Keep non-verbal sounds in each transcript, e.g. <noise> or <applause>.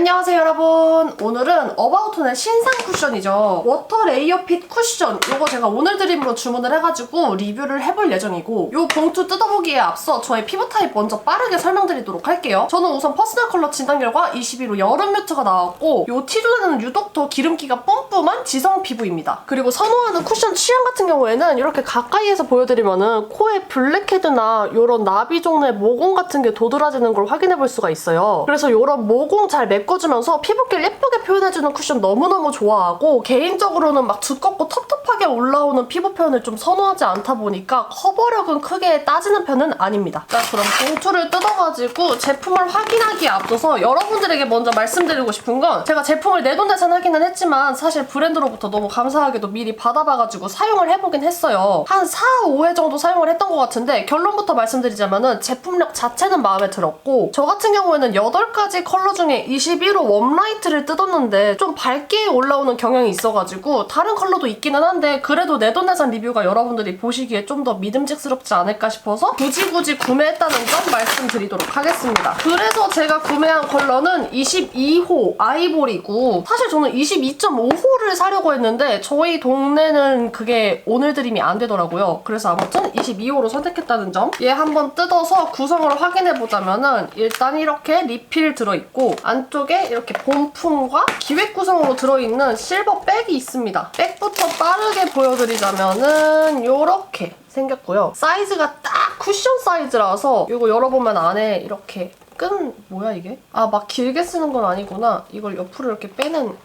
안녕하세요 여러분. 오늘은 어바웃톤의 신상 쿠션이죠. 워터 레이어 핏 쿠션. 이거 제가 오늘 드림으로 주문을 해가지고 리뷰를 해볼 예정이고 이 봉투 뜯어보기에 앞서 저의 피부 타입 먼저 빠르게 설명드리도록 할게요. 저는 우선 퍼스널 컬러 진단 결과 22로 여름 뮤트가 나왔고 이 T존에는 유독 더 기름기가 뿜뿜한 지성 피부입니다. 그리고 선호하는 쿠션 취향 같은 경우에는 이렇게 가까이에서 보여드리면은 코에 블랙헤드나 이런 나비 종류의 모공 같은 게 도드라지는 걸 확인해 볼 수가 있어요. 그래서 이런 모공 잘 메꿔 주면서 피부결 예쁘게 표현해주는 쿠션 너무너무 좋아하고 개인적으로는 막 두껍고 텁텁하게 올라오는 피부 표현을 좀 선호하지 않다 보니까 커버력은 크게 따지는 편은 아닙니다. 자 그럼 봉투를 뜯어가지고 제품을 확인하기에 앞서서 여러분들에게 먼저 말씀드리고 싶은 건 제가 제품을 내돈내산 하기는 했지만 사실 브랜드로부터 너무 감사하게도 미리 받아봐가지고 사용을 해보긴 했어요. 한 4, 5회 정도 사용을 했던 것 같은데 결론부터 말씀드리자면은 제품력 자체는 마음에 들었고 저 같은 경우에는 8가지 컬러 중에 21호 웜라이트를 뜯었는데 좀 밝게 올라오는 경향이 있어가지고 다른 컬러도 있기는 한데 그래도 내돈내산 리뷰가 여러분들이 보시기에 좀 더 믿음직스럽지 않을까 싶어서 굳이 굳이 구매했다는 점 말씀 드리도록 하겠습니다. 그래서 제가 구매한 컬러는 22호 아이보리고 사실 저는 22.5호를 사려고 했는데 저희 동네는 그게 오늘 드림이 안 되더라고요. 그래서 아무튼 22호로 선택했다는 점. 얘 한번 뜯어서 구성을 확인해 보자면은 일단 이렇게 리필 들어있고 안쪽에 이렇게 본품과 기획 구성으로 들어있는 실버 백이 있습니다. 백부터 빠르게 보여드리자면은 이렇게 생겼고요. 사이즈가 딱 쿠션 사이즈라서 이거 열어보면 안에 이렇게 끈 뭐야 이게? 아 막 길게 쓰는 건 아니구나. 이걸 옆으로 이렇게 빼는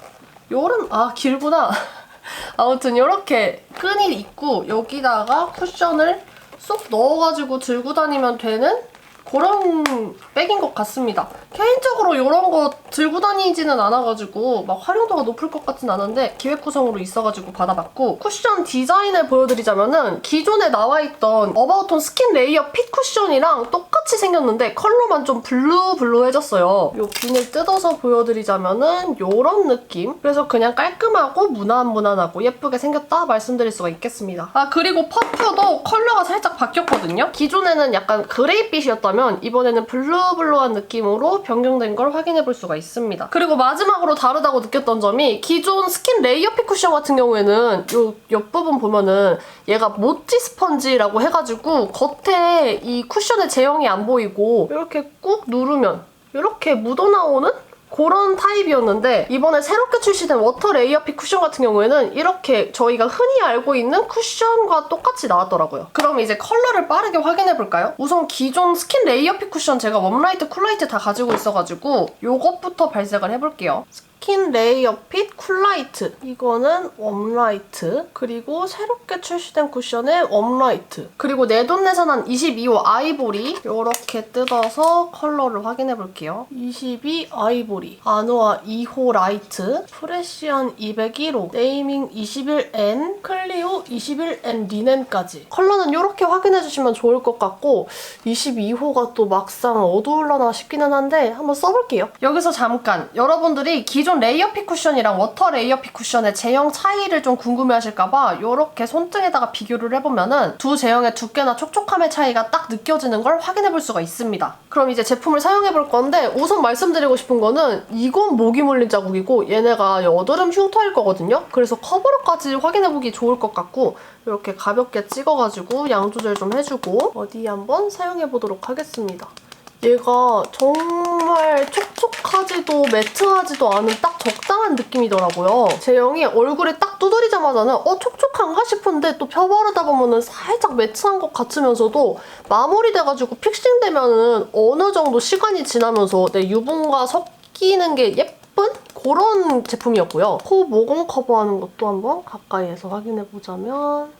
요런 아 길구나. <laughs> 아무튼 이렇게 끈이 있고 여기다가 쿠션을 쏙 넣어가지고 들고 다니면 되는 그런 백인 것 같습니다. 개인적으로 이런 거 들고 다니지는 않아가지고 막 활용도가 높을 것 같진 않은데 기획 구성으로 있어가지고 받아봤고 쿠션 디자인을 보여드리자면은 기존에 나와있던 어바웃톤 스킨 레이어 핏 쿠션이랑 똑같이 생겼는데 컬러만 좀 블루블루해졌어요. 이 비닐 뜯어서 보여드리자면은 이런 느낌. 그래서 그냥 깔끔하고 무난무난하고 예쁘게 생겼다 말씀드릴 수가 있겠습니다. 아 그리고 퍼프도 컬러가 살짝 바뀌었거든요. 기존에는 약간 그레이빛이었다면 이번에는 블루블루한 느낌으로 변경된 걸 확인해 볼 수가 있습니다. 그리고 마지막으로 다르다고 느꼈던 점이 기존 스킨 레이어 핏 쿠션 같은 경우에는 이 옆부분 보면은 얘가 모찌 스펀지라고 해가지고 겉에 이 쿠션의 제형이 안 보이고 이렇게 꾹 누르면 이렇게 묻어나오는 그런 타입이었는데 이번에 새롭게 출시된 워터 레이어 핏 쿠션 같은 경우에는 이렇게 저희가 흔히 알고 있는 쿠션과 똑같이 나왔더라고요. 그럼 이제 컬러를 빠르게 확인해 볼까요? 우선 기존 스킨 레이어 핏 쿠션 제가 웜라이트, 쿨라이트 다 가지고 있어가지고 이것부터 발색을 해볼게요. 스킨 레이어 핏 쿨라이트. 이거는 웜라이트. 그리고 새롭게 출시된 쿠션의 웜라이트. 그리고 내돈내산 한 22호 아이보리. 이렇게 뜯어서 컬러를 확인해 볼게요. 22 아이보리. 아노아 2호 라이트. 프레시안 201호. 네이밍 21N 클리오 21N 리넨까지. 컬러는 이렇게 확인해 주시면 좋을 것 같고 22호가 또 막상 어두울라나 싶기는 한데 한번 써볼게요. 여기서 잠깐. 여러분들이 기존 레이어 핏 쿠션이랑 워터 레이어 핏 쿠션의 제형 차이를 좀 궁금해하실까봐 이렇게 손등에다가 비교를 해보면은 두 제형의 두께나 촉촉함의 차이가 딱 느껴지는 걸 확인해볼 수가 있습니다. 그럼 이제 제품을 사용해볼 건데 우선 말씀드리고 싶은 거는 이건 모기 물린 자국이고 얘네가 여드름 흉터일 거거든요. 그래서 커버력까지 확인해보기 좋을 것 같고 이렇게 가볍게 찍어가지고 양 조절 좀 해주고 어디 한번 사용해보도록 하겠습니다. 얘가 정말 촉촉하지도 매트하지도 않은 딱 적당한 느낌이더라고요. 제형이 얼굴에 딱 두드리자마자는 어 촉촉한가 싶은데 또 펴바르다 보면은 살짝 매트한 것 같으면서도 마무리돼가지고 픽싱되면은 어느 정도 시간이 지나면서 내 유분과 섞이는 게 예쁜 그런 제품이었고요. 코 모공 커버하는 것도 한번 가까이에서 확인해보자면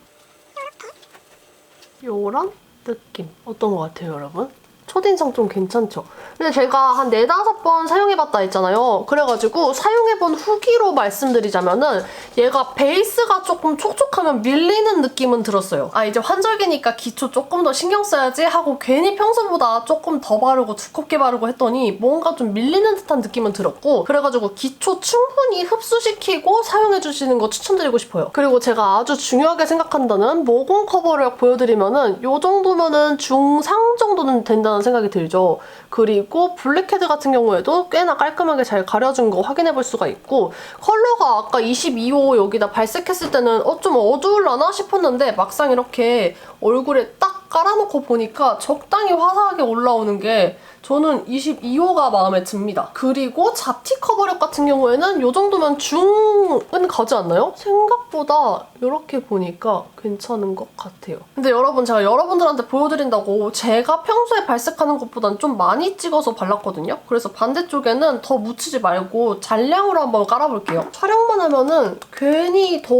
요런 느낌 어떤 것 같아요 여러분? 첫인상 좀 괜찮죠? 근데 제가 한 네다섯 번 사용해봤다 했잖아요. 그래가지고 사용해본 후기로 말씀드리자면은 얘가 베이스가 조금 촉촉하면 밀리는 느낌은 들었어요. 아 이제 환절기니까 기초 조금 더 신경 써야지 하고 괜히 평소보다 조금 더 바르고 두껍게 바르고 했더니 뭔가 좀 밀리는 듯한 느낌은 들었고 그래가지고 기초 충분히 흡수시키고 사용해주시는 거 추천드리고 싶어요. 그리고 제가 아주 중요하게 생각한다는 모공 커버력 보여드리면은 요 정도면은 중상 정도는 된다는 생각이 들죠. 그리고 블랙헤드 같은 경우에도 꽤나 깔끔하게 잘 가려준 거 확인해 볼 수가 있고 컬러가 아까 22호 여기다 발색했을 때는 어 좀 어두울라나 싶었는데 막상 이렇게 얼굴에 딱 깔아놓고 보니까 적당히 화사하게 올라오는 게 저는 22호가 마음에 듭니다. 그리고 잡티 커버력 같은 경우에는 이 정도면 중은 가지 않나요? 생각보다 이렇게 보니까 괜찮은 것 같아요. 근데 여러분 제가 여러분들한테 보여드린다고 제가 평소에 발색하는 것보단 좀 많이 찍어서 발랐거든요. 그래서 반대쪽에는 더 묻히지 말고 잔량으로 한번 깔아볼게요. 촬영만 하면은 괜히 더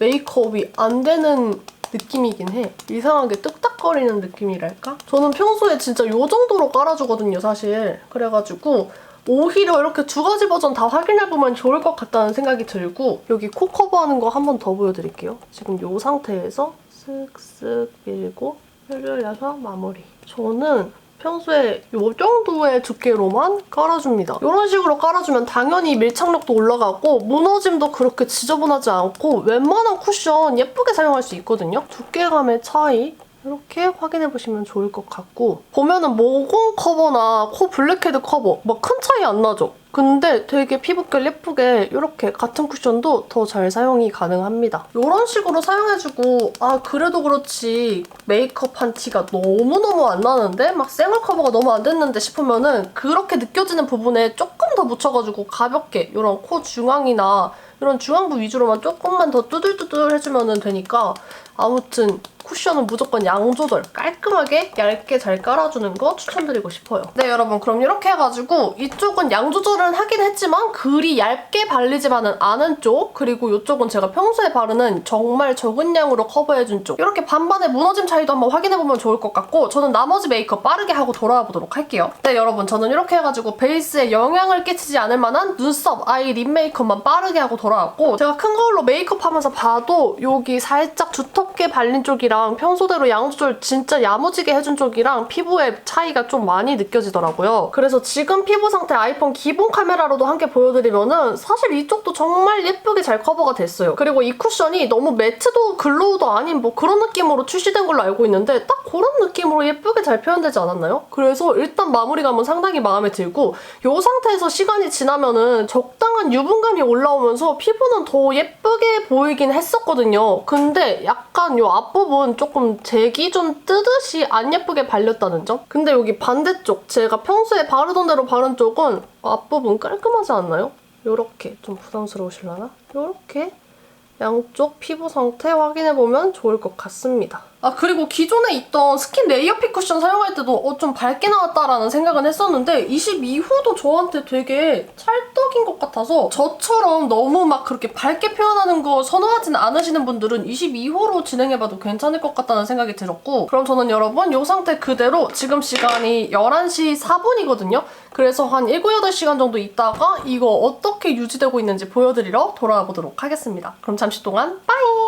메이크업이 안 되는 느낌이긴 해. 이상하게 뚝딱 거리는 느낌이랄까? 저는 평소에 진짜 이 정도로 깔아주거든요, 사실. 그래가지고 오히려 이렇게 두 가지 버전 다 확인해보면 좋을 것 같다는 생각이 들고 여기 코 커버하는 거 한 번 더 보여드릴게요. 지금 이 상태에서 쓱쓱 밀고 펴려서 마무리. 저는 평소에 이 정도의 두께로만 깔아줍니다. 이런 식으로 깔아주면 당연히 밀착력도 올라가고 무너짐도 그렇게 지저분하지 않고 웬만한 쿠션 예쁘게 사용할 수 있거든요. 두께감의 차이 이렇게 확인해 보시면 좋을 것 같고 보면은 모공 커버나 코 블랙헤드 커버 막 큰 차이 안 나죠? 근데 되게 피부결 예쁘게 이렇게 같은 쿠션도 더 잘 사용이 가능합니다. 이런 식으로 사용해주고 아 그래도 그렇지 메이크업 한 티가 너무너무 안 나는데 막 생얼 커버가 너무 안 됐는데 싶으면 은 그렇게 느껴지는 부분에 조금 더 묻혀가지고 가볍게 이런 코 중앙이나 이런 중앙부 위주로만 조금만 더 뚜들뚜들 해주면 되니까 아무튼 쿠션은 무조건 양 조절 깔끔하게 얇게 잘 깔아주는 거 추천드리고 싶어요. 네 여러분 그럼 이렇게 해가지고 이쪽은 양 조절은 하긴 했지만 그리 얇게 발리지만은 않은 쪽 그리고 이쪽은 제가 평소에 바르는 정말 적은 양으로 커버해준 쪽 이렇게 반반의 무너짐 차이도 한번 확인해보면 좋을 것 같고 저는 나머지 메이크업 빠르게 하고 돌아와 보도록 할게요. 네 여러분 저는 이렇게 해가지고 베이스에 영향을 끼치지 않을 만한 눈썹, 아이, 립 메이크업만 빠르게 하고 돌아왔고 제가 큰 거울로 메이크업 하면서 봐도 여기 살짝 두텁게 발린 쪽이랑 평소대로 양 조절 진짜 야무지게 해준 쪽이랑 피부의 차이가 좀 많이 느껴지더라고요. 그래서 지금 피부 상태 아이폰 기본 카메라로도 함께 보여드리면은 사실 이쪽도 정말 예쁘게 잘 커버가 됐어요. 그리고 이 쿠션이 너무 매트도 글로우도 아닌 뭐 그런 느낌으로 출시된 걸로 알고 있는데 딱 그런 느낌으로 예쁘게 잘 표현되지 않았나요? 그래서 일단 마무리감은 상당히 마음에 들고 이 상태에서 시간이 지나면은 적당한 유분감이 올라오면서 피부는 더 예쁘게 보이긴 했었거든요. 근데 약간 이 앞부분 조금 제 기준 뜨듯이 안 예쁘게 발렸다는 점? 근데 여기 반대쪽 제가 평소에 바르던 대로 바른 쪽은 앞부분 깔끔하지 않나요? 요렇게 좀 부담스러우실라나? 요렇게 양쪽 피부 상태 확인해보면 좋을 것 같습니다. 아 그리고 기존에 있던 스킨 레이어핏 쿠션 사용할 때도 어, 좀 밝게 나왔다라는 생각은 했었는데 22호도 저한테 되게 찰떡 인 것 같아서 저처럼 너무 막 그렇게 밝게 표현하는 거 선호하진 않으시는 분들은 22호로 진행해봐도 괜찮을 것 같다는 생각이 들었고 그럼 저는 여러분 이 상태 그대로 지금 시간이 11시 4분이거든요. 그래서 한 7, 8시간 정도 있다가 이거 어떻게 유지되고 있는지 보여드리러 돌아와 보도록 하겠습니다. 그럼 잠시 동안 빠잉!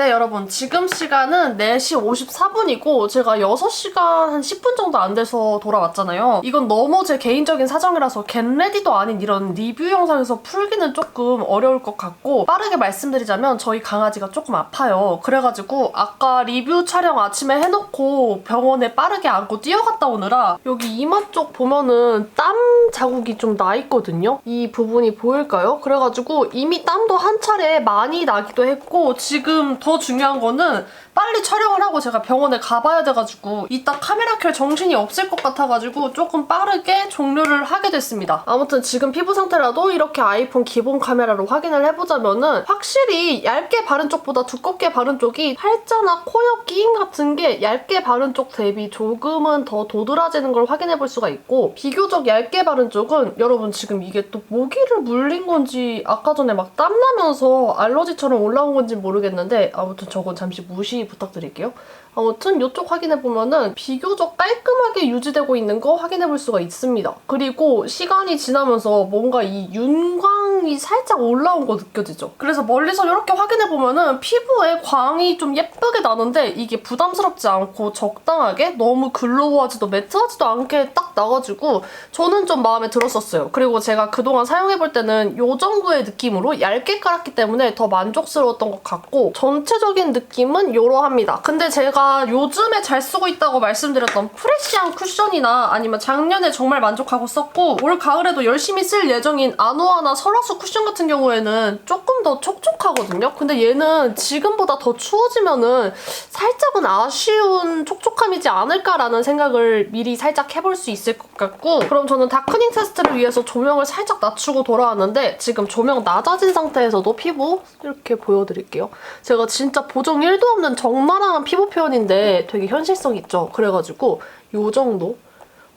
네 여러분 지금 시간은 4시 54분이고 제가 6시간 한 10분 정도 안 돼서 돌아왔잖아요. 이건 너무 제 개인적인 사정이라서 겟레디도 아닌 이런 리뷰 영상에서 풀기는 조금 어려울 것 같고 빠르게 말씀드리자면 저희 강아지가 조금 아파요. 그래가지고 아까 리뷰 촬영 아침에 해놓고 병원에 빠르게 안고 뛰어갔다 오느라 여기 이마 쪽 보면은 땀 자국이 좀 나 있거든요. 이 부분이 보일까요? 그래가지고 이미 땀도 한 차례 많이 나기도 했고 지금 더 중요한 거는 빨리 촬영을 하고 제가 병원에 가봐야 돼가지고 이따 카메라 켤 정신이 없을 것 같아가지고 조금 빠르게 종료를 하게 됐습니다. 아무튼 지금 피부 상태라도 이렇게 아이폰 기본 카메라로 확인을 해보자면은 확실히 얇게 바른 쪽보다 두껍게 바른 쪽이 팔자나 코옆 끼임 같은 게 얇게 바른 쪽 대비 조금은 더 도드라지는 걸 확인해 볼 수가 있고 비교적 얇게 바른 쪽은 여러분 지금 이게 또 모기를 물린 건지 아까 전에 막 땀나면서 알러지처럼 올라온 건지 모르겠는데 아무튼 저건 잠시 무시 부탁드릴게요. 아무튼 이쪽 확인해보면은 비교적 깔끔하게 유지되고 있는 거 확인해볼 수가 있습니다. 그리고 시간이 지나면서 뭔가 이 윤광 광이 살짝 올라온 거 느껴지죠? 그래서 멀리서 이렇게 확인해보면은 피부에 광이 좀 예쁘게 나는데 이게 부담스럽지 않고 적당하게 너무 글로우하지도 매트하지도 않게 딱 나가지고 저는 좀 마음에 들었었어요. 그리고 제가 그동안 사용해볼 때는 이 정도의 느낌으로 얇게 깔았기 때문에 더 만족스러웠던 것 같고 전체적인 느낌은 요러합니다. 근데 제가 요즘에 잘 쓰고 있다고 말씀드렸던 프레시한 쿠션이나 아니면 작년에 정말 만족하고 썼고 올 가을에도 열심히 쓸 예정인 아노아나 설화수 쿠션 같은 경우에는 조금 더 촉촉하거든요. 근데 얘는 지금보다 더 추워지면은 살짝은 아쉬운 촉촉함이지 않을까라는 생각을 미리 살짝 해볼 수 있을 것 같고 그럼 저는 다크닝 테스트를 위해서 조명을 살짝 낮추고 돌아왔는데 지금 조명 낮아진 상태에서도 피부 이렇게 보여드릴게요. 제가 진짜 보정 1도 없는 적나라한 피부 표현인데 되게 현실성 있죠. 그래가지고 요 정도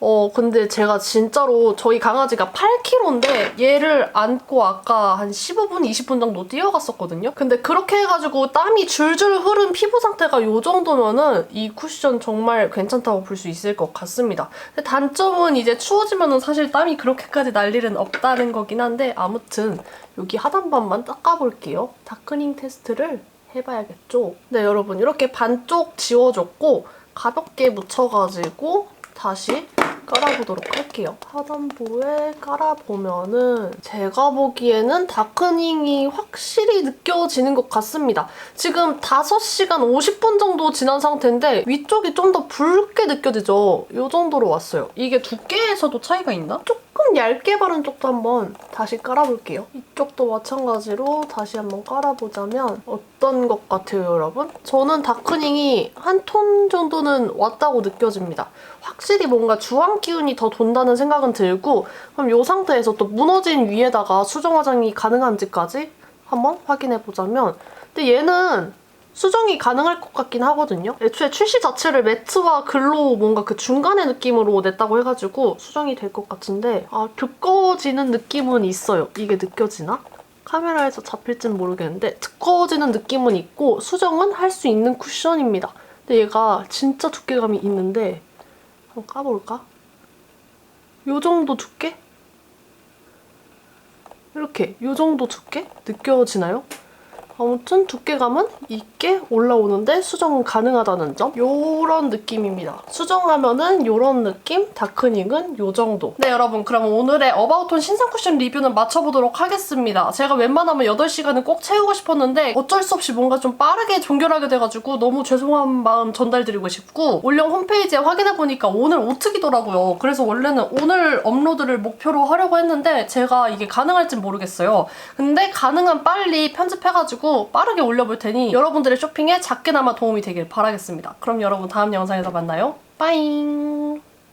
어 근데 제가 진짜로 저희 강아지가 8kg인데 얘를 안고 아까 한 15분, 20분 정도 뛰어갔었거든요. 근데 그렇게 해가지고 땀이 줄줄 흐른 피부 상태가 이 정도면은 이 쿠션 정말 괜찮다고 볼 수 있을 것 같습니다. 단점은 이제 추워지면은 사실 땀이 그렇게까지 날 일은 없다는 거긴 한데 아무튼 여기 하단반만 닦아볼게요. 다크닝 테스트를 해봐야겠죠. 네 여러분 이렇게 반쪽 지워줬고 가볍게 묻혀가지고 다시 깔아보도록 할게요. 하단부에 깔아보면은 제가 보기에는 다크닝이 확실히 느껴지는 것 같습니다. 지금 5시간 50분 정도 지난 상태인데 위쪽이 좀 더 붉게 느껴지죠? 이 정도로 왔어요. 이게 두께에서도 차이가 있나? 조금 얇게 바른 쪽도 한번 다시 깔아볼게요. 이쪽도 마찬가지로 다시 한번 깔아보자면 어떤 것 같아요, 여러분? 저는 다크닝이 한 톤 정도는 왔다고 느껴집니다. 확실히 뭔가 주황 기운이 더 돈다는 생각은 들고 그럼 이 상태에서 또 무너진 위에다가 수정 화장이 가능한지까지 한번 확인해보자면 근데 얘는 수정이 가능할 것 같긴 하거든요. 애초에 출시 자체를 매트와 글로우 뭔가 그 중간의 느낌으로 냈다고 해가지고 수정이 될 것 같은데 아 두꺼워지는 느낌은 있어요. 이게 느껴지나? 카메라에서 잡힐진 모르겠는데 두꺼워지는 느낌은 있고 수정은 할 수 있는 쿠션입니다. 근데 얘가 진짜 두께감이 있는데 한번 까볼까? 요 정도 두께? 이렇게 요 정도 두께? 느껴지나요? 아무튼 두께감은 있게 올라오는데 수정은 가능하다는 점 요런 느낌입니다. 수정하면은 요런 느낌, 다크닝은 요 정도. 네 여러분 그럼 오늘의 어바웃톤 신상 쿠션 리뷰는 마쳐보도록 하겠습니다. 제가 웬만하면 8시간은 꼭 채우고 싶었는데 어쩔 수 없이 뭔가 좀 빠르게 종결하게 돼가지고 너무 죄송한 마음 전달드리고 싶고 올영 홈페이지에 확인해보니까 오늘 오특이더라고요. 그래서 원래는 오늘 업로드를 목표로 하려고 했는데 제가 이게 가능할진 모르겠어요. 근데 가능한 빨리 편집해 가지고 빠르게 올려볼 테니 여러분들의 쇼핑에 작게나마 도움이 되길 바라겠습니다. 그럼 여러분 다음 영상에서 만나요. 빠잉!